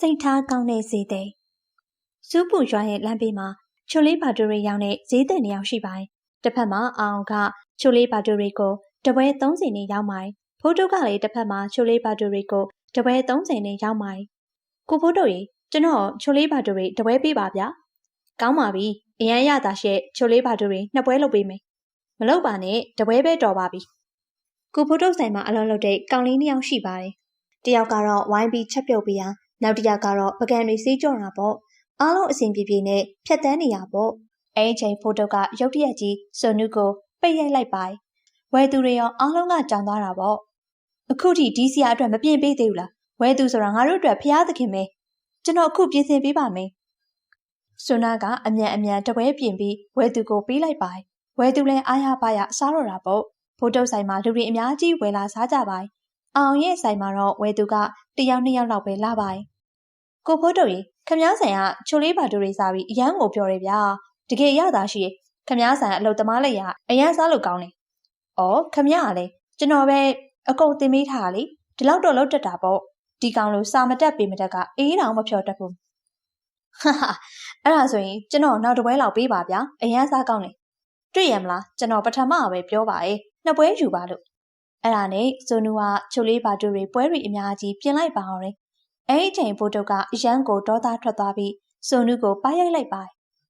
စိတ်ထားကောင်းတဲ့ဈေးသည်စူးပူရွာရဲ့လမ်းဘေးမှာချိုလေးဘာတူရီရောင်းတဲ့ဈေးသည်နှစ်ယောက်ရှိပါတယ်တစ်ဖက်မှာအောင်ကချိုလေးဘာတူရီကိုတပွဲ30နဲ့ရောင်းပါတယ်ဖိုးတုကလည်းတစ်ဖက်မှာချိုလေးဘာတူရီကိုတပွဲ30နဲ့ရောင်းပါတယ်ကိုဖိုးတုရေကျွန်တော်ချိုလေးဘာတူရီတပွဲပေးပါဗျာကောင်းပါပြီအရန်ရတာရှက်ချိုလေးဘာတူရီနှစ်ပွဲလုပ်ပေးမယ်မလုပ်ပါနဲ့တပွဲပဲတော်ပါပြီကိုဖိုးတုဆိုင်မှာအလုံးလုပ်တဲ့ကောင်လေးနှစ်ယောက်ရှိပါတယ်တယောက်ကတော့ဝိုင်းပြီးချက်ပြုတ်ပြီးဟာ နောက်တစ်ယောက်ကတော့ပကံတွေစေးကြောတာပေါ့အားလုံးအဆင်ပြေပြေနဲ့ဖြတ်တန်းနေရပေါ့အဲ့ဒီချိန်ဖိုတိုကရုတ်တရက်ကြီးစွန်နုကိုပိတ်ရိုက်လိုက်ပါဝဲသူတွေရောအားလုံးကကြောင်သွားတာပေါ့အခုထိဒီစီယာအတွက်မပြင်ပေးသေးဘူးလားဝဲသူဆိုတာငါတို့အတွက်ဖျားသခင်ပဲကျွန်တော်အခုပြင်ဆင်ပေးပါမယ်စွန်နာကအမြန်အမြန်တပွဲပြင်ပြီးဝဲသူကိုပေးလိုက်ပါဝဲသူလည်းအားရပါရစားတော့တာပေါ့ဖိုတိုဆိုင်မှာလူတွေအများကြီးဝယ်လာစားကြပါအောင်ရဲ့ဆိုင်မှာတော့ဝဲသူက တယောက်နှစ်ယောက်လောက်ပဲလာပါတယ်။ကိုဖိုးတို့ရေခမားဆိုင်ကချိုလေးပါတူတွေစားပြီးအရန်ကိုပြောတယ်ဗျာ။တကယ်ရတာရှိရခမားဆိုင်အလုပ်သမားလိုက်ရအရန်စားလို့ကောင်းတယ်။အော်ခမားကလည်းကျွန်တော်ပဲအကုန်တင်ပေးထားလေဒီလောက်တော့လောက်တက်တာပေါ့။ဒီကောင်လို့စာမတက်ပေမတက်ကအေးတောင်မဖြော်တတ်ဘူး။ဟာဟာအဲ့ဒါဆိုရင်ကျွန်တော်နောက်တစ်ပွဲလောက်ပေးပါဗျာ။အရန်စားကောင်းတယ်။တွေ့ရမလားကျွန်တော်ပထမပဲပြောပါရဲ့။နှစ်ပွဲယူပါလို့ အဲ့ဒါနဲ့ဇိုနူကချိုလေးပါတူတွေပွဲတွေအများကြီးပြင်လိုက်ပါအောင်တယ်။အဲ့ဒီချိန်ဘိုတုကအရန်ကိုဒေါသထွက်သွားပြီးဇိုနူကိုပါရိုက်လိုက်ပါ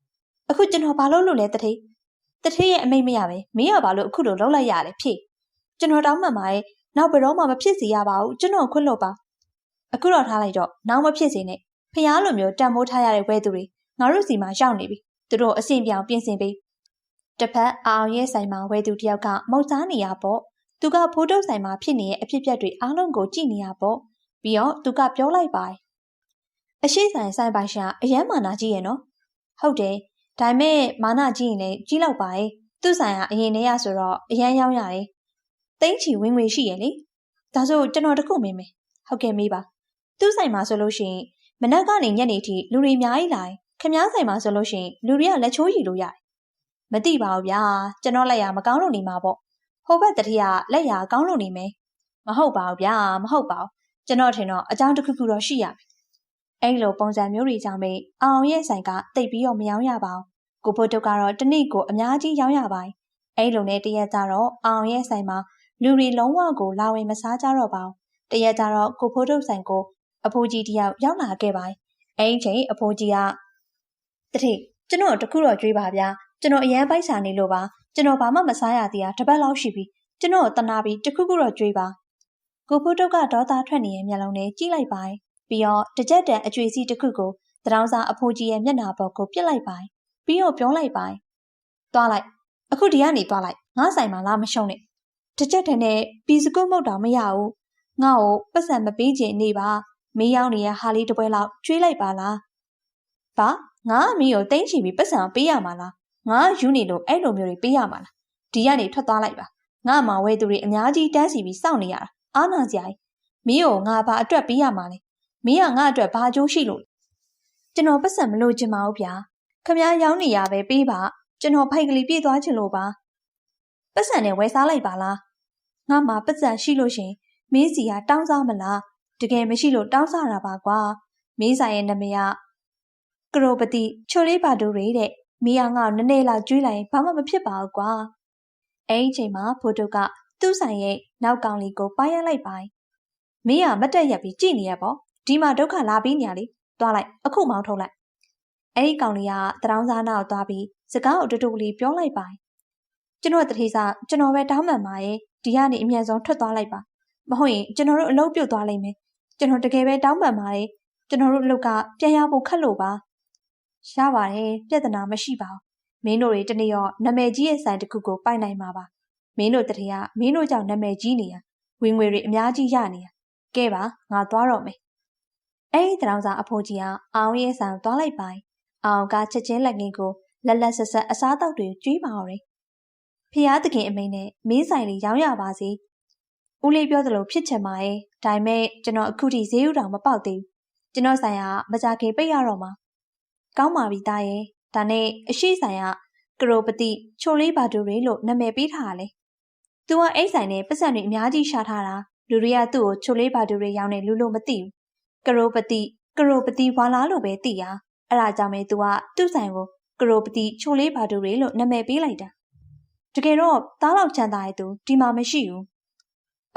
။အခုကျွန်တော်ဘာလို့လို့လဲတထေး။တထေးရဲ့အမိတ်မရပဲမင်းကဘာလို့အခုလိုလောက်လိုက်ရတယ်ဖြည့်။ကျွန်တော်တောင်းမှန်ပါရဲ့နောက်ဘယ်တော့မှမဖြစ်စေရပါဘူးကျွန်တော်ခွင့်လို့ပါ။အခုတော့ထားလိုက်တော့နောက်မဖြစ်စေနဲ့ဖျားလိုမျိုးတန်မိုးထားရတဲ့ဝဲသူတွေငါတို့စီမှာရောက်နေပြီ။သူတို့အဆင်ပြောင်ပြင်ဆင်ပြီးတစ်ဖက်အောင်ရဲ့ဆိုင်မှာဝဲသူတယောက်ကမုတ်စားနေရပေါ့။ သူကဖိုးတုပ်ဆိုင်မှာဖြစ်နေတဲ့အဖြစ်အပျက်တွေအားလုံးကိုကြည့်နေရပေါ့ပြီးတော့သူကပြောလိုက်ပါအရှိဆိုင်ဆိုင်ပိုင်ရှာအယမ်းမာနာကြီးရဲ့နော်ဟုတ်တယ်ဒါပေမဲ့မာနာကြီးရင်လည်းကြီးလောက်ပါရဲ့သူ့ဆိုင်ကအရင်တည်းရဆိုတော့အယမ်းရောင်းရတယ်တိန့်ချီဝင်ငွေရှိရဲ့လေဒါဆိုကျွန်တော်တခုမေးမယ်ဟုတ်ကဲ့မေးပါသူ့ဆိုင်မှာဆိုလို့ရှိရင်မနက်ကနေညနေထိလူတွေအများကြီးလာရင်ခမားဆိုင်မှာဆိုလို့ရှိရင်လူတွေကလက်ချိုးရည်လို့ရတယ်မသိပါဘူးဗျာကျွန်တော်လက်ရမကောင်းလို့နေမှာပေါ့ ဟိုဘက်တတိယလက်ရာကောင်းလို့နေမယ်မဟုတ်ပါဘူးဗျာမဟုတ်ပါဘူးကျွန်တော်ထင်တော့အကြောင်းတစ်ခုခုတော့ရှိရမယ်အဲ့လိုပုံစံမျိုးတွေကြောင့်ပဲအောင်ရဲ့ဆိုင်ကတိတ်ပြီးတော့မယောင်းရပါဘူးကိုဖို့တုတ်ကတော့တနေ့ကိုအများကြီးရောင်းရပါတယ်အဲ့လိုနဲ့တရက်ကြတော့အောင်ရဲ့ဆိုင်မှာလူတွေလုံးဝကိုလာဝင်မစားကြတော့ပါဘူးတရက်ကြတော့ကိုဖိုးတုတ်ဆိုင်ကိုအဖိုးကြီးတယောက်ရောက်လာခဲ့ပါတယ်အဲ့ဒီချိန်အဖိုးကြီးကတတိကျွန်တော်တခုတော့ကြွေးပါဗျာကျွန်တော်အရန်ပိုက်စာနေလို့ပါ ကျွန်တော်ဘာမှမစားရသေးတာတပတ်လောက်ရှိပြီကျွန်တော်တနာပြီးတခုခုတော့ကြွေးပါကိုဖိုးတုတ်ကဒေါသထွက်နေတဲ့မျက်လုံးနဲ့ကြည့်လိုက်ပါပြီးတော့တကြက်တန်အကျွေးစီးတစ်ခုကိုတရောင်းစားအဖိုးကြီးရဲ့မျက်နှာပေါ်ကိုပြစ်လိုက်ပါပြီးတော့ပြောလိုက်ပါသွားလိုက်အခုဒီကနေသွားလိုက်ငါဆိုင်မှာလာမရှုံးနဲ့တကြက်တန်နဲ့ပီစကုတ်မုတ်တောင်မရဘူးငါ့ကိုပတ်စံမပေးချင်နေပါမေးရောက်နေတဲ့ဟာလေးတစ်ပွဲလောက်ကျွေးလိုက်ပါလားဘာငါအမီးကိုတင်းချီပြီးပတ်စံပေးရမှာလား ငါယူနေလို့အဲ့လိုမျိုးတွေပေးရမှာလားဒီကနေထွက်သွားလိုက်ပါငါမှဝဲသူတွေအများကြီးတန်းစီပြီးစောင့်နေရတာအားနာစရာကြီးမင်းကိုငါဘာအတွက်ပေးရမှာလဲမင်းကငါအတွက်ဘာအကျိုးရှိလို့ကျွန်တော်ပတ်စံမလို့ချင်ပါဘူးဗျာခမ ्या ရောင်းနေရပဲပေးပါကျွန်တော်ဖိုက်ကလေးပြေးသွားချင်လို့ပါပတ်စံနဲ့ဝယ်စားလိုက်ပါလားငါမှပတ်စံရှိလို့ရှင်မင်းစီကတောင်းစားမလားတကယ်မရှိလို့တောင်းစားတာပါကွာမင်းဆိုင်ရဲ့နာမည်ကကရိုပတိချိုလေးပါတူတွေတဲ့ မီယာငါ့ကိုနည်းနည်းလောက်ကျွေးလိုက်ရင်ဘာမှမဖြစ်ပါဘူးကွာအဲ့ဒီချိန်မှာဖိုတိုကသူ့ဆိုင်ရဲ့နောက်ကောင်လေးကိုပါရလိုက်ပါမီယာမတက်ရက်ပြီးကြည်နေရပေါ့ဒီမှာဒုက္ခလာပြီးညာလေသွားလိုက်အခုမောင်းထုတ်လိုက်အဲ့ဒီကောင်လေးကတရောင်းစားနာကိုသွားပြီးစကားကိုတူတူလေးပြောလိုက်ပါကျွန်တော်တထေးစားကျွန်တော်ပဲတောင်းပန်ပါရဲ့ဒီကနေအမြန်ဆုံးထွက်သွားလိုက်ပါမဟုတ်ရင်ကျွန်တော်တို့အလုပ်ပြုတ်သွားလိမ့်မယ်ကျွန်တော်တကယ်ပဲတောင်းပန်ပါတယ်ကျွန်တော်တို့အလုပ်ကပြန်ရဖို့ခက်လို့ပါ ရပါတယ်ပြဿနာမရှိပါဘူးမင်းတို့တွေတနေ့ရောနာမည်ကြီးရဲ့ဆိုင်တစ်ခုကိုပိုက်နိုင်မှာပါမင်းတို့တည်းကမင်းတို့ကြောင့်နာမည်ကြီးနေရဝင်ငွေတွေအများကြီးရနေရကဲပါငါသွားတော့မယ်အဲ့ဒီတောင်စာအဖိုးကြီးကအောင်ရဲ့ဆိုင်သွားလိုက်ပိုင်အောင်ကချက်ချင်းလက်ငင်းကိုလက်လက်ဆက်ဆက်အစားတောက်တွေကျွေးပါတော့တယ်ဖျားသခင်အမိန်နဲ့မင်းဆိုင်လေးရောင်းရပါစေဦးလေးပြောသလိုဖြစ်ချင်ပါရဲ့ဒါပေမဲ့ကျွန်တော်အခုထိဈေးဥတောင်မပေါက်သေးဘူးကျွန်တော်ဆိုင်ကမကြခင်ပိတ်ရတော့မှာ ကောင်းပါပြီသားရဲ့ဒါနဲ့အရှိဆိုင်ကကရိုပတိချိုလေးဘာဒူရီလို့နာမည်ပေးထားတာလေ။ तू ကအိတ်ဆိုင်နဲ့ပတ်စံတွေအများကြီးရှာထားတာလူတွေကသူ့ကိုချိုလေးဘာဒူရီရောင်းနေလူလို့မသိဘူး။ကရိုပတိကရိုပတိဝါလာလို့ပဲသိရအဲ့ဒါကြောင့်ပဲ तू ကသူ့ဆိုင်ကိုကရိုပတိချိုလေးဘာတူတွေလို့နာမည်ပေးလိုက်တာတကယ်တော့သားလောက်ချမ်းသာတဲ့သူဒီမှာမရှိဘူး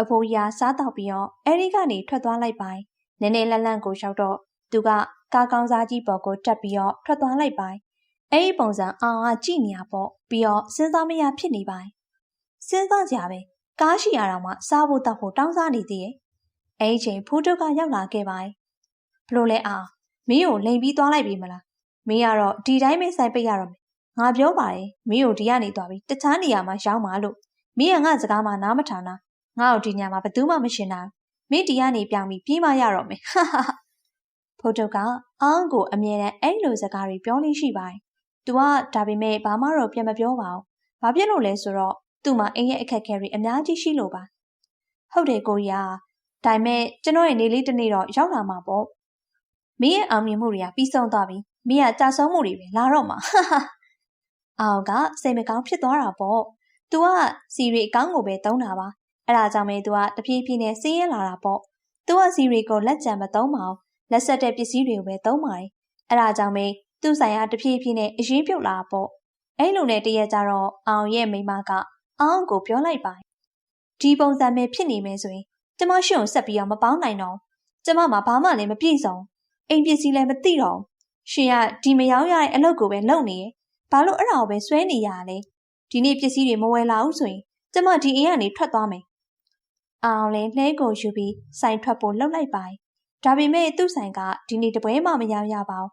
အဖိုးကြီးစားတော့ပြီးတော့အဲဒီကနေထွက်သွားလိုက်ပိုင်နည်းနည်းလန့်လန့်ကိုလျှောက်တော့သူက ကားကောင်းစားကြီးပေါ်ကိုတက်ပြီးတော့ထွက်သွားလိုက်ပိုင်အဲ့ဒီပုံစံအောင်ကကြည့်နေရပေါ့ပြီးတော့စဉ်းစားမရဖြစ်နေပိုင်စဉ်းစားကြပဲကားရှိရတော့မှစားဖို့တောက်ဖို့တောင်းစားနေသေးရဲ့အဲ့ဒီချိန်ဖူးတုတ်ကရောက်လာခဲ့ပိုင်ဘလို့လဲအောင်မင်းကိုလိန်ပြီးသွားလိုက်ပြီမလားမင်းကတော့ဒီတိုင်းပဲဆိုင်ပိတ်ရတော့မယ်ငါပြောပါတယ်မင်းကိုဒီကနေသွားပြီးတခြားနေရာမှာရောက်မှာလို့မင်းကငါစကားမှနားမထောင်တာငါ့ကိုဒီညမှာဘယ်သူမှမရှင်းတာမင်းဒီကနေပြောင်းပြီးပြေးမရတော့မယ်ဟာဟာ ဖိုတုတ်ကအောင်ကိုအမြဲတမ်းအဲ့လိုစကားတွေပြောနေရှိပါတယ်။"သူကဒါပေမဲ့ဘာမှတော့ပြန်မပြောပါဘူး။ဘာဖြစ်လို့လဲဆိုတော့သူ့မှာအိမ်ရဲ့အခက်အခဲတွေအများကြီးရှိလို့ပါ။ဟုတ်တယ်ကိုကြီးယာ။ဒါပေမဲ့ကျွန်တော်ရဲ့နေ့လေးတစ်နေ့တော့ရောက်လာမှာပေါ့။မင်းရဲ့အောင်မြင်မှုတွေကပြီးဆုံးသွားပြီ။မင်းကကြာဆုံးမှုတွေပဲလာတော့မှာ။အောင်ကစိတ်မကောင်းဖြစ်သွားတာပေါ့။"သူကစီရီအကောင်းကိုပဲတုံးတာပါ။အဲဒါကြောင့်ပဲသူကတပြေးပြေးနဲ့ဆင်းရဲလာတာပေါ့။သူကစီရီကိုလက်ကြံမတုံးပါဘူး လက်ဆက်တဲ့ပစ္စည်းတွေကိုပဲသုံးပါတယ်။အဲဒါကြောင့်ပဲသူ့ဆိုင်ကတဖြည်းဖြည်းနဲ့အရေးပြုတ်လာပေါ့အဲ့လိုနဲ့တရက်ကြတော့အောင်ရဲ့မိမကအောင်ကိုပြောလိုက်ပါဒီပုံစံပဲဖြစ်နေမယ်ဆိုရင်ကျမရှင်ကိုဆက်ပြီးတော့မပေါင်းနိုင်တော့ကျမမှာဘာမှလည်းမပြည့်စုံအိမ်ပစ္စည်းလည်းမသိတော့ရှင်ကဒီမယောင်းရတဲ့အလုပ်ကိုပဲလုပ်နေရဲ့ဘာလို့အဲ့ဒါကိုပဲဆွဲနေရလဲဒီနေ့ပစ္စည်းတွေမဝယ်လာဘူးဆိုရင်ကျမဒီအိမ်ကနေထွက်သွားမယ်အောင်လည်းနှဲကိုယူပြီးဆိုင်ထွက်ဖို့လှုပ်လိုက်ပါ ဒါပေမဲ့သူ့ဆိုင်ကဒီနေ့တပွဲမှမရောင်းရပါဘူး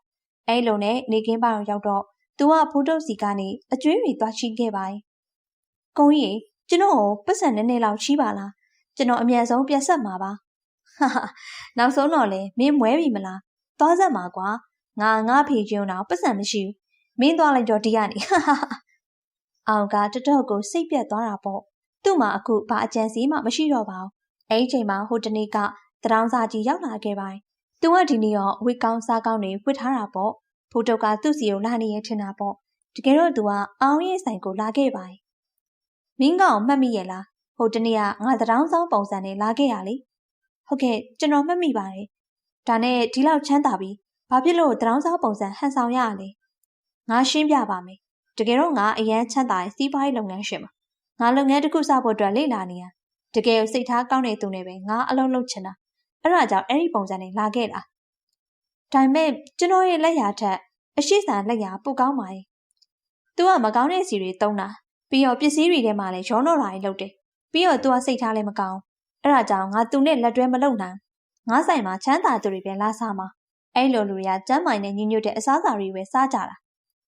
အဲလိုနဲ့နေကင်းပေါင်ရောက်တော့သူကဖိုးတုပ်စီကနေအကျွေးတွေသွားချိခဲ့ပါတယ်။ကုန်းကြီးကျွန်တော်ကိုပတ်စံနည်းနည်းလောက်ချီးပါလား။ကျွန်တော်အမြန်ဆုံးပြန်ဆက်မှာပါ။ဟာဟာနောက်ဆုံးတော့လေမင်းမွဲပြီမလား။သွားဆက်မှာကွာ။ငါငါဖေချင်းတော့ပတ်စံမရှိဘူး။မင်းသွားလိုက်တော့ဒီကနေဟာဟာအောင်ကတတော့ကိုစိတ်ပြတ်သွားတာပေါ့။သူ့မှာအခုဘာအကြံစီမှမရှိတော့ပါဘူး။အဲဒီချိန်မှာဟိုတနေ့က တရောင်းစာကြီးရောက်လာခဲ့ပါတယ်။သူကဒီနေ့ရောဝစ်ကောင်းစားကောင်းတွေဝစ်ထားတာပေါ့။ဖိုးတုတ်ကသူ့စီကိုလာနေရထင်တာပေါ့။တကယ်တော့သူကအောင်ရဲ့ဆိုင်ကိုလာခဲ့ပါတယ်။မင်းကောင်မှတ်မိရဲ့လား။ဟိုတနေ့ကငါတရောင်းဆောင်ပုံစံနဲ့လာခဲ့ရလေ။ဟုတ်ကဲ့ကျွန်တော်မှတ်မိပါတယ်။ဒါနဲ့ဒီလောက်ချမ်းသာပြီးဘာဖြစ်လို့တရောင်းဆောင်ပုံစံဟန်ဆောင်ရရလဲ။ငါရှင်းပြပါမယ်။တကယ်တော့ငါအရန်ချမ်းသာတဲ့စီးပွားရေးလုပ်ငန်းရှင်ပါ။ငါလုပ်ငန်းတစ်ခုစဖို့အတွက်လေ့လာနေရ။တကယ်စိတ်ထားကောင်းတဲ့သူနဲ့ပဲငါအလုပ်လုပ်ချင်တာ အဲ့ဒါကြောင့်အဲ့ဒီပုံစံနဲ့လာခဲ့တာဒါပေမဲ့ကျွန်တော်ရဲ့လက်ရာထက်အရှိစံလက်ရာပိုကောင်းပါရဲ့။ तू ကမကောင်းတဲ့စီတွေတုံးတာပြီးတော့ပစ္စည်းတွေထဲမှာလည်းရောတော့တာတွေလုပ်တယ်။ပြီးတော့ तू ကစိတ်ထားလည်းမကောင်း။အဲ့ဒါကြောင့်ငါသူနဲ့လက်တွဲမလုပ်နိုင်။ငါဆိုင်မှာချမ်းသာသူတွေပဲလာစားမှာ။အဲ့လိုလူတွေကကျမ်းမိုင်နဲ့ညီညွတ်တဲ့အစားအစာတွေပဲစားကြတာ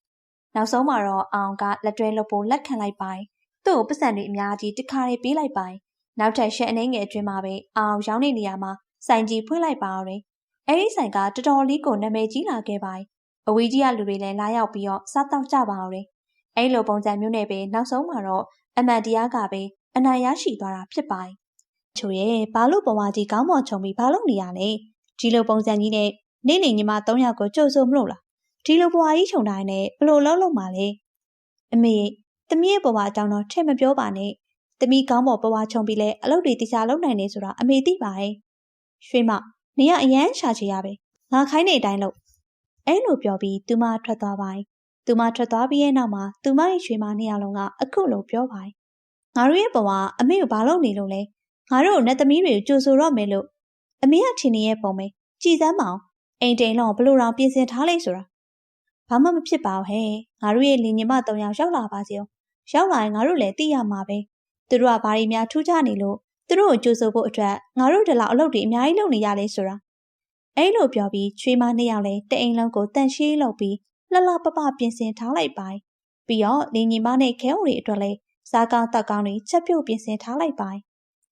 ။နောက်ဆုံးမှာတော့အောင်ကလက်တွဲလုပ်ဖို့လက်ခံလိုက်ပိုင်း။သူ့ကိုပတ်စံတွေအများကြီးတခါလေးပေးလိုက်ပိုင်း။နောက်ထပ်ရှက်အနှင်းငယ်အတွင်းမှာပဲအောင်ရောင်းနေနေရမှာ ဆိုင်ကြီးဖွင့်လိုက်ပါတော့တယ်။အဲဒီဆိုင်ကတော်တော်လေးကိုနာမည်ကြီးလာခဲ့ပါတယ်။အဝေးကြီးကလူတွေလည်းလာရောက်ပြီးတော့စားတောက်ကြပါတော့တယ်။အဲဒီလိုပုံစံမျိုးနဲ့ပဲနောက်ဆုံးမှာတော့အမှန်တရားကပဲအနိုင်ရရှိသွားတာဖြစ်ပါတယ်။ချိုရဲ့ဘာလို့ပုံဝါကြီးကောင်းမော်ချုံပြီးဘာလို့နေရလဲ။ဒီလိုပုံစံကြီးနဲ့နေ့နေညီမ၃ယောက်ကိုကြိုးစိုးမလို့လား။ဒီလိုပုံဝါကြီးခြုံတိုင်းနဲ့ဘလို့လုံးလုံးပါလဲ။အမေသမီးရဲ့ပုံဝါအကြောင်းတော့ထည့်မပြောပါနဲ့။သမီးကောင်းမော်ပုံဝါချုံပြီးလဲအလုပ်တွေတရားလုပ်နိုင်နေဆိုတာအမေသိပါတယ်။ ရွှေမနေရအရန်ရှာချေရပဲငါခိုင်းနေတိုင်းလို့အဲ့လိုပြောပြီးသူမထွက်သွားပိုင်းသူမထွက်သွားပြီးရဲ့နောက်မှာသူမရဲ့ရွှေမနှစ်ယောက်လုံးကအခုလိုပြောပိုင်းငါတို့ရဲ့ဘဝအမေကိုဘာလုပ်နေလို့လဲငါတို့နဲ့သမီးတွေကိုကြိုဆိုတော့မယ်လို့အမေကထင်နေရဲ့ပုံပဲကြည်စမ်းမအောင်အိမ်တိန်လုံးဘလို့တောင်ပြင်ဆင်ထားလိုက်ဆိုတာဘာမှမဖြစ်ပါဘူးဟဲ့ငါတို့ရဲ့လင်ညီမ၃ယောက်ရောက်လာပါစေအောင်ရောက်လာရင်ငါတို့လည်းသိရမှာပဲသူတို့ကဘာတွေများထူးခြားနေလို့ သူတို့ကိုကြိုးဆိုဖို့အတွက်ငါတို့တလောက်အလုပ်တွေအများကြီးလုပ်နေရလဲဆိုတာအဲ့လိုပြောပြီးချွေးမနှစ်ယောက်လည်းတအိမ်လုံးကိုတန်ရှင်းလုပ်ပြီးလှလှပပပြင်ဆင်ထားလိုက်ပိုင်းပြီးတော့လင်းညီမနဲ့ခဲအိုတွေအတွက်လည်းစားကောင်းတောက်ကောင်းတွေချက်ပြုတ်ပြင်ဆင်ထားလိုက်ပိုင်း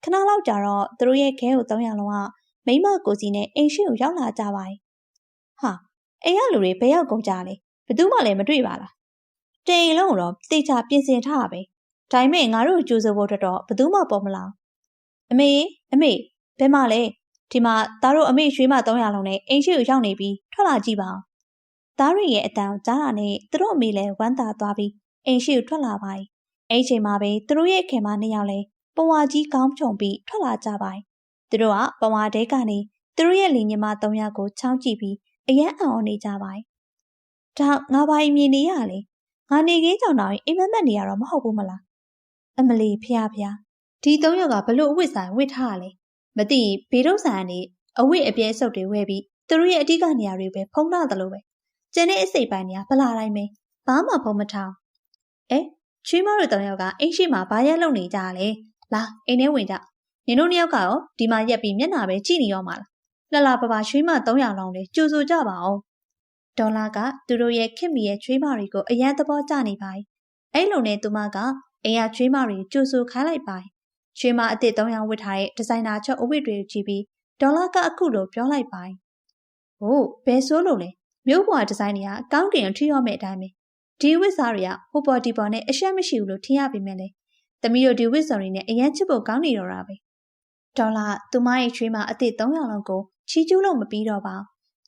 ခဏလောက်ကြာတော့သူတို့ရဲ့ခဲအို၃ယောက်လုံးကမိမကိုစီနဲ့အိမ်ရှိကိုရောက်လာကြပါတယ်ဟာအိမ်ကလူတွေဘယ်ရောက်ကုန်ကြလဲဘယ်သူမှလည်းမတွေ့ပါလားတိမ်လုံးတော့တိတ်ချပြင်ဆင်ထားတာပဲဒါပေမဲ့ငါတို့ကြိုးစိုးဖို့အတွက်တော့ဘယ်သူမှပေါ်မလာ အမေအမေဘယ်မှာလဲဒီမှာသားတို့အမေရွှေမ300လုံးနဲ့အိမ်ရှိကိုရောက်နေပြီးထွက်လာကြည့်ပါအောင်သားရရဲ့အတန်ကြားတာနဲ့သူတို့အမေလည်းဝမ်းသာသွားပြီးအိမ်ရှိကိုထွက်လာပါ යි အဲ့ချိန်မှာပဲသူတို့ရဲ့ခင်မနှစ်ယောက်လည်းပဝါကြီးကောင်းချုံပြီးထွက်လာကြပါ යි သူတို့ကပဝါတဲကနေသူတို့ရဲ့လင်ညီမ၃ယောက်ကိုချောင်းကြည့်ပြီးအယမ်းအံ့ဩနေကြပါတယ်။ဒါငါဘာအမြင်နေရလဲ။ငါနေခင်းကြောင်တော့အိမ်မက်မက်နေရတော့မဟုတ်ဘူးမလား။အမလီဖျားဖျား ဒီ၃ယောက်ကဘလို့အဝတ်ဆိုင်ဝတ်ထားရလဲ။မသိဘေးတော့ဆိုင်ကနေအဝတ်အပြဲစုပ်တွေဝဲပြီးသူတို့ရဲ့အဓိကနေရာတွေပဲဖုံးလာတယ်လို့ပဲ။ကျန်တဲ့အစိပ်ပိုင်းတွေကဗလာတိုင်းပဲ။ဘာမှဖုံးမထောင်။အဲချွေးမတို့၃ယောက်ကအိမ်ရှိမှာဘာရက်လုံနေကြလဲ။လာအိမ်ထဲဝင်ကြ။နင်တို့နှစ်ယောက်ကရောဒီမှာရက်ပြီးမျက်နှာပဲကြည့်နေရောမှာလား။လှလှပပရွှေမ300လောင်းလေကြိုဆိုကြပါအောင်။ဒေါ်လာကသူတို့ရဲ့ခင်မီရဲ့ချွေးမတွေကိုအရန်သဘောကျနေပါ යි ။အဲ့လိုနဲ့သူမကအိမ်ရချွေးမတွေကြိုဆိုခိုင်းလိုက်ပါ යි ။ ချွေးမအစ်စ်300ဝတ်ထားတဲ့ဒီဇိုင်နာချုပ်အဝတ်တွေကြည့်ပြီးဒေါ်လာကအခုလိုပြောလိုက်ပါ යි ။ဟိုးဘယ်ဆိုးလို့လဲမြို့ပေါ်ဒီဇိုင်းတွေကကောင်းကင်ထိရော့မဲ့အတိုင်းပဲဒီဝစ်စားတွေကဟိုပေါ်ဒီပေါ်နဲ့အရှက်မရှိဘူးလို့ထင်ရပေမဲ့လေသမီးတို့ဒီဝစ်စော်တွေနဲ့အရန်ချစ်ဖို့ကောင်းနေတော့တာပဲဒေါ်လာသူမရဲ့ချွေးမအစ်စ်300လောက်ကိုချီးကျူးလို့မပြီးတော့ပါ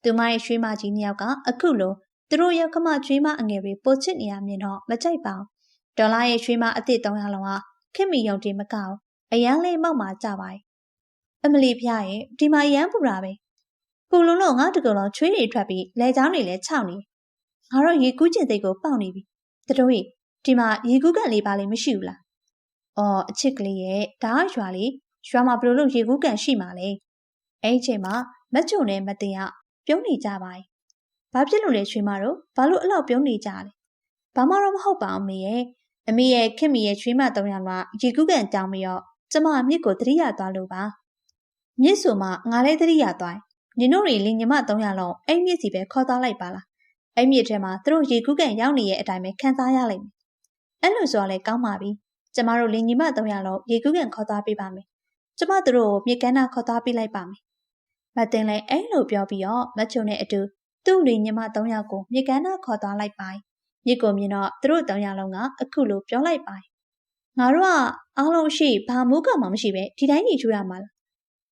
သူမရဲ့ချွေးမကြီးနှစ်ယောက်ကအခုလိုသူတို့ရောက်ခမချွေးမအငယ်တွေပိုချစ်နေရမြင်တော့မကြိုက်ပါဘူးဒေါ်လာရဲ့ချွေးမအစ်စ်300လောက်ဟာခင်မီယုံတင်မကောက် အရန်လေးမောက်မှကြပါ යි အမလီဖျားရဲ့ဒီမှာရမ်းပူတာပဲပူလုံးလုံးငါတကူလုံးချွေးတွေထွက်ပြီးလဲချောင်းတွေလည်းခြောက်နေငါတော့ရေကူးကျင်သိတ်ကိုပေါက်နေပြီတတော်ကြီးဒီမှာရေကူးကန်လေးပါလေးမရှိဘူးလားအော်အချစ်ကလေးရဲ့ဒါကရွာလေးရွာမှာဘယ်လိုလုပ်ရေကူးကန်ရှိမှာလဲအဲ့ဒီချိန်မှာမက်ချုံနဲ့မတင်ကပြုံးနေကြပါ යි ဘာဖြစ်လို့လဲချွေးမတို့ဘာလို့အဲ့လောက်ပြုံးနေကြလဲဘာမှတော့မဟုတ်ပါအမေရဲ့အမေရဲ့ခင်မီရဲ့ချွေးမ300လောက်ရေကူးကန်တောင်းပြီးတော့ ကျမမြစ်ကိုတတိယသွားလို့ပါမြစ်ဆိုမှငါလည်းတတိယသွားနင်တို့တွေလင်ညီမ300လောက်အဲ့မြစ်စီပဲခေါ်သွားလိုက်ပါလားအဲ့မြစ်ထဲမှာသူတို့ရေကူးကန်ရောက်နေရဲ့အတိုင်းပဲခံစားရလိမ့်မယ်အဲ့လိုဆိုတော့လည်းကောင်းပါပြီကျမတို့လင်ညီမ300လောက်ရေကူးကန်ခေါ်သွားပေးပါမယ်ကျမတို့ကိုမြေကမ်းနာခေါ်သွားပေးလိုက်ပါမယ်မတင်လည်းအဲ့လိုပြောပြီးတော့မချုံနဲ့အတူသူ့လင်ညီမ300ကိုမြေကမ်းနာခေါ်သွားလိုက်ပါမြစ်ကိုမြင်တော့သူတို့300လုံးကအခုလိုပြောလိုက်ပါ ငါတို့ကအားလုံးရှိဘာမူးကမှမရှိပဲဒီတိုင်းနေချူရမှာလား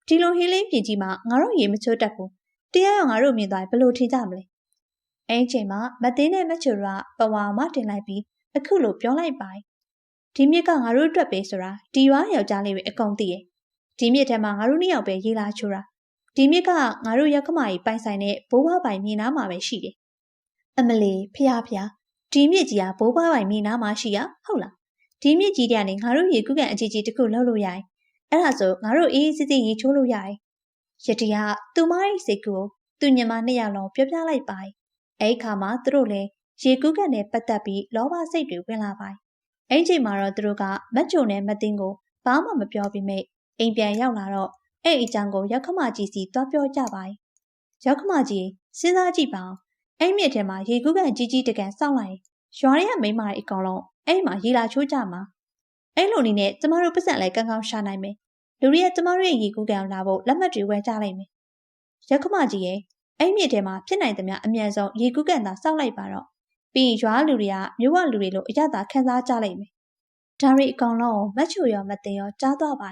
ဒီလိုဟင်းလင်းပြင်ကြီးမှာငါတို့ရေမချိုးတတ်ဘူးတရားရောငါတို့မြင်သွားဘယ်လိုထင်ကြမလဲအဲအချိန်မှာမသိနဲ့မချူရပဝါမတင်လိုက်ပြီးအခုလိုပြောလိုက်ပါဒီမြစ်ကငါတို့အတွက်ပဲဆိုတာဒီရွာယောက်ျားလေးပဲအကုန်သိရဲ့ဒီမြစ်ထဲမှာငါတို့နှစ်ယောက်ပဲရေးလာချိုးတာဒီမြစ်ကငါတို့ရက်ကမကြီးပိုင်ဆိုင်တဲ့ဘိုးဘွားပိုင်မြေနားမှာပဲရှိတယ်အမလီဖျားဖျားဒီမြစ်ကြီးကဘိုးဘွားပိုင်မြေနားမှာရှိရဟုတ်လား ဒီမြစ်ကြီးတဲ့ကနေငါတို့ရေကူးကန်အကြီးကြီးတစ်ခုလှုပ်လို့ရတယ်အဲ့ဒါဆိုငါတို့အေးအေးစစ်စစ်ရေချိုးလို့ရတယ်ယတိကသူမရဲ့စိတ်ကူကိုသူညမနှစ်ယောက်လုံးပြောပြလိုက်ပါအဲ့ခါမှာသူတို့လည်းရေကူးကန်နဲ့ပတ်သက်ပြီးလောဘစိတ်တွေဝင်လာပါအဲ့ချိန်မှာတော့သူတို့ကမတ်ချုံနဲ့မသိန်းကိုဘာမှမပြောပြမိအိမ်ပြန်ရောက်လာတော့အဲ့အကြောင်းကိုရောက်ခမကြီးစီတွားပြောကြပါရောက်ခမကြီးစဉ်းစားကြည့်ပါဦးအဲ့မြစ်ထဲမှာရေကူးကန်ကြီးကြီးတကန်စောင့်လိုက်ရွာရဲမိမတွေအကောင်လုံး အဲ့မှာရေလာချိုးကြမှာအဲ့လိုနေနဲ့ကျမတို့ပတ်စံလဲကောင်းကောင်းရှာနိုင်မယ်လူတွေကကျမတို့ရဲ့ရေကူးကန်လာဖို့လက်မှတ်တွေဝယ်ကြလိုက်မယ်ရောက်ခမကြီးရဲ့အဲ့မြစ်ထဲမှာဖြစ်နိုင်သမျှအမြန်ဆုံးရေကူးကန်သာစောင့်လိုက်ပါတော့ပြီးရင်ရွာလူတွေကမြို့ဝလူတွေလိုအရသာခံစားကြလိုက်မယ်ဒါရီအကောင်လုံးမတ်ချိုရောမတင်ရောကြားသွားပါ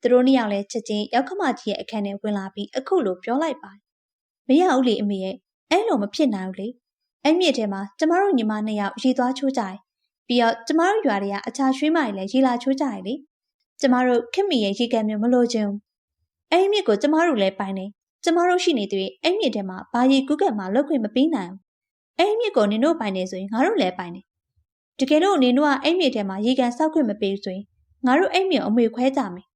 သူတို့နှစ်ယောက်လည်းချက်ချင်းရောက်ခမကြီးရဲ့အခန်းထဲဝင်လာပြီးအခုလိုပြောလိုက်ပါမရဘူးလေအမေရဲ့အဲ့လိုမဖြစ်နိုင်ဘူးလေအဲ့မြစ်ထဲမှာကျမတို့ညီမနှစ်ယောက်ရေသွားချိုးကြတယ် ပြီးတော့ကျမတို့ရွာတွေကအခြားရွှေးမတွေလည်းရေလာချိုးကြတယ်လေကျမတို့ခင်မီရဲ့ရေကန်မျိုးမလို့ခြင်းအဲ့မြစ်ကိုကျမတို့လည်းပိုင်နေကျမတို့ရှိနေသေးအဲ့မြစ်ထဲမှာဘာရီကူးကတ်မှလောက်ခွင့်မပေးနိုင်ဘူးအဲ့မြစ်ကိုနင်တို့ပိုင်နေဆိုရင်ငါတို့လည်းပိုင်နေတကယ်လို့နင်တို့ကအဲ့မြစ်ထဲမှာရေကန်ဆောက်ခွင့်မပေးဆိုရင်ငါတို့အဲ့မြစ်အမွေခွဲကြမယ်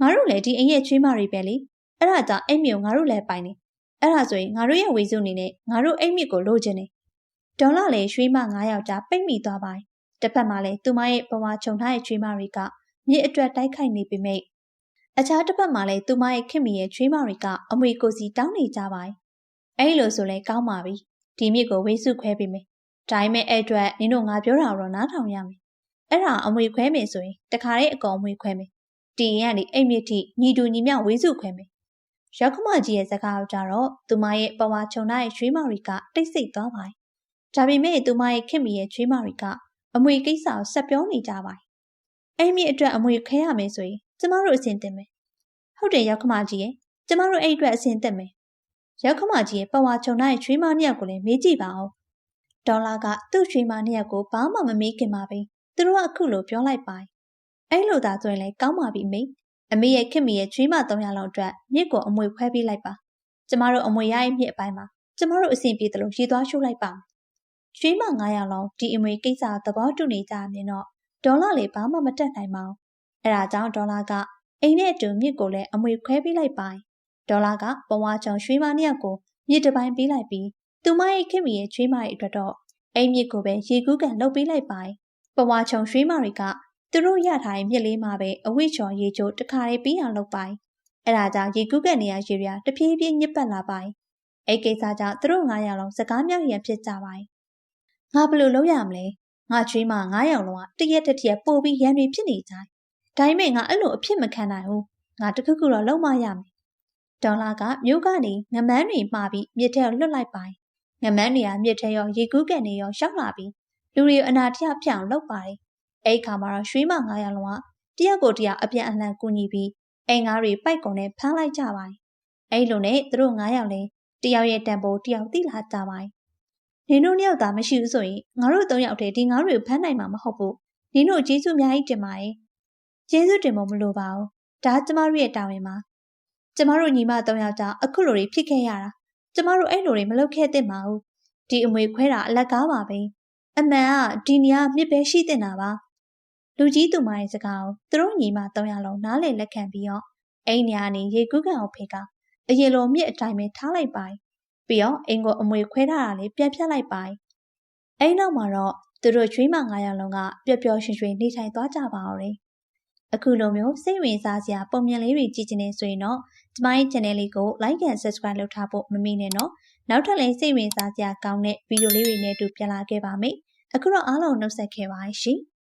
ငါတို့လည်းဒီအင်ရဲ့ချွေးမတွေပဲလေအဲ့ဒါကြောင့်အဲ့မြစ်ကိုငါတို့လည်းပိုင်နေအဲ့ဒါဆိုရင်ငါတို့ရဲ့ဝေစုအနေနဲ့ငါတို့အဲ့မြစ်ကိုလိုချင်တယ်ဒေါ်လာလည်းရွှေမ9ယောက်ကြားပိတ်မိသွားပါတယ် တစ်ဖက်မှာလည်းသူမရဲ့ဘဝခြုံထားတဲ့ချွေးမတွေကမြစ်အတွက်တိုက်ခိုက်နေပေမဲ့အခြားတစ်ဖက်မှာလည်းသူမရဲ့ခင်မီရဲ့ချွေးမတွေကအမွေကိုစီတောင်းနေကြပါတယ်အဲ့လိုဆိုလဲကောင်းပါပြီဒီမြစ်ကိုဝေစုခွဲပေးမယ်။ဒါပေမဲ့အဲ့အတွက်နင်တို့ငါပြောတာတော့နားထောင်ရမယ်။အဲ့ဒါအမွေခွဲမယ်ဆိုရင်တခါတည်းအကောင်အမွေခွဲမယ်။တီရင်ကနေအိမ်မြစ်ထိညီတူညီမျှဝေစုခွဲမယ်။ရောက်ခမကြီးရဲ့စကားကြတော့သူမရဲ့ပဝါချုံတဲ့ရွှေမော်ရီကတိတ်ဆိတ်သွားပါတယ်။ဒါပေမဲ့သူမရဲ့ခင်မီရဲ့ရွှေမော်ရီက အမွေကိစ္စကိုဆက်ပြောနေကြပါတယ်။အိမ်မြစ်အတွက်အမွေခဲရမယ်ဆိုရင်ကျမတို့အဆင်သင့်မယ်။ဟုတ်တယ်ရောက်ခမကြီးရဲ့ကျမတို့အဲ့အတွက်အဆင်သင့်မယ်ရောက်ခမကြီးရဲ့ပဝါချုံတဲ့ချွေးမနှစ်ယောက်ကိုလည်းမေးကြည့်ပါဦးဒေါ်လာကသူ့ချွေးမနှစ်ယောက်ကိုဘာမှမမေးခင်ပါပဲသူတို့ကအခုလိုပြောလိုက်ပါအဲ့လိုသာဆိုရင်လည်းကောင်းပါပြီမိအမေရဲ့ခင်မရဲ့ချွေးမ300လောက်အတွက်မြစ်ကိုအမွေခွဲပေးလိုက်ပါကျမတို့အမွေရရဲ့မြစ်အပိုင်းမှာကျမတို့အဆင်ပြေတယ်လို့ရည်သွားရှိုးလိုက်ပါ ချွေးမ900လောက်ဒီအမွေကိစ္စသဘောတူနေကြမြင်တော့ဒေါ်လာလေးဘာမှမတက်နိုင်ပါဘူးအဲဒါကြောင့်ဒေါ်လာကအိမ်နဲ့အတူမြစ်ကိုလည်းအမွေခွဲပေးလိုက်ပါဒေါ်လာကပဝါချောင်ရွှေမနှစ်ယောက်ကိုမြစ်တစ်ပိုင်းပေးလိုက်ပြီးသူမရဲ့ခင်မရဲ့ချွေးမရဲ့အတွက်တော့အိမ်မြစ်ကိုပဲရေကူးကန်လုပ်ပေးလိုက်ပါပဝါချောင်ရွှေမတွေကသူတို့ရထားတဲ့မြစ်လေးမှာပဲအဝိချော်ရေချိုးတခါလေးပြီးအောင်လုပ်ပိုင်အဲဒါကြောင့်ရေကူးကန်နေရရေပြတဖြည်းဖြည်းညစ်ပတ်လာပိုင်အဲ့ကိစ္စကြောင့်သူတို့900လုံးစကားမြောက်ရန်ဖြစ်ကြပို င်ငါဘယ်လိုလုပ်ရမလဲငါချွေးမ900လုံးကတရက်တစ်ရက်ပို့ပြီးရန်တွေဖြစ်နေကြဒါပေမဲ့ငါအဲ့လိုအဖြစ်မခံနိုင်ဘူးငါတခုခုတော့လုပ်မရမယ်ဒေါ်လာကမြို့ကနေငမန်းတွေမှားပြီးမြစ်ထဲကိုလွတ်လိုက်ပိုင်ငမန်းတွေကမြစ်ထဲရောရေကူးကန်တွေရောရှောက်လာပြီးလူတွေအနာတရပြောင်လောက်ပါတယ်အဲ့ခါမှာတော့ရွှေမ900လုံးကတယောက်ကိုတယောက်အပြန်အလှန်ကူညီပြီးအိမ်ငါးတွေပိုက်ကုန်နဲ့ဖမ်းလိုက်ကြပါတယ်အဲ့လိုနဲ့သူတို့900လဲတယောက်ရဲ့တန်ဖိုးတယောက်သိလာကြပါတယ် နင်တို့နှစ်ယောက်သာမရှိဘူးဆိုရင်ငါတို့၃ယောက်တည်းဒီငါတို့ကိုဖမ်းနိုင်မှာမဟုတ်ဘူးနင်တို့ကျေးဇူးအများကြီးတင်ပါတယ်ကျေးဇူးတင်ဖို့မလိုပါဘူးဒါကျမတို့ရဲ့တာဝန်ပါကျမတို့ညီမ၃ယောက်ကြောင့်အခုလိုတွေဖြစ်ခဲ့ရတာကျမတို့အဲ့လိုတွေမလုပ်ခဲ့သင့်ပါဘူးဒီအမွေခွဲတာအလက်ကားပါပဲအမှန်ကဒီနေရာမြစ်ပဲရှိတင်တာပါလူကြီးသူမရဲ့စကားကိုသူတို့ညီမ300လုံးနားလည်လက်ခံပြီးတော့အိမ်ညာနေရေကူးကန်အောင်ဖေကအရင်လိုမြစ်အတိုင်းပဲထားလိုက်ပါ ပြီးတော့အိမ်ကိုအမွေခွဲထားတာလေးပြန်ဖြတ်လိုက်ပါအိမ်နောက်မှာတော့သူတို့ချွေးမ900လုံးကပျော်ပျော်ရွှင်ရွှင်နေထိုင်သွားကြပါအောင်တယ်အခုလိုမျိုးစိတ်ဝင်စားစရာပုံမြင်လေးတွေကြည့်ချင်နေဆိုရင်တော့ကျမရဲ့ channel လေးကို like and subscribe လုပ်ထားဖို့မမေ့နဲ့နော်နောက်ထပ်လည်းစိတ်ဝင်စားစရာကောင်းတဲ့ဗီဒီယိုလေးတွေနဲ့အတူပြန်လာခဲ့ပါမယ်အခုတော့အားလုံးနှုတ်ဆက်ခဲ့ပါရှင်